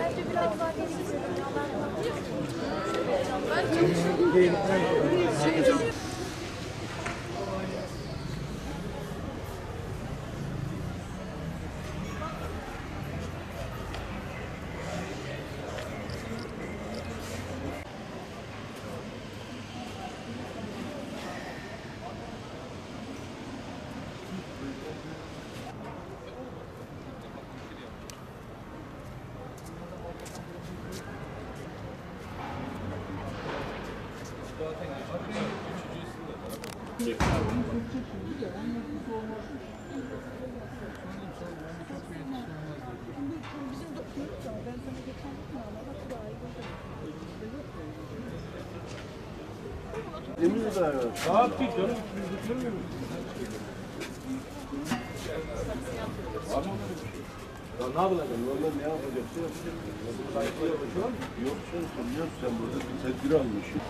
Bence biraz daha geçsin. Ya ne yapacaksın? Normal ne yapacaksın? Yok sen sanıyorsun sen burada bir tedbir almışsın.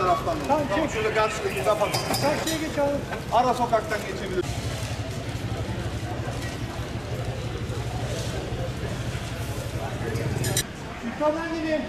Taraftan. Tamam, çek. Şöyle karşıdaki kapat. Karşıya geç abi. Ara sokaktan geçebilir. Yukarıdan gidin.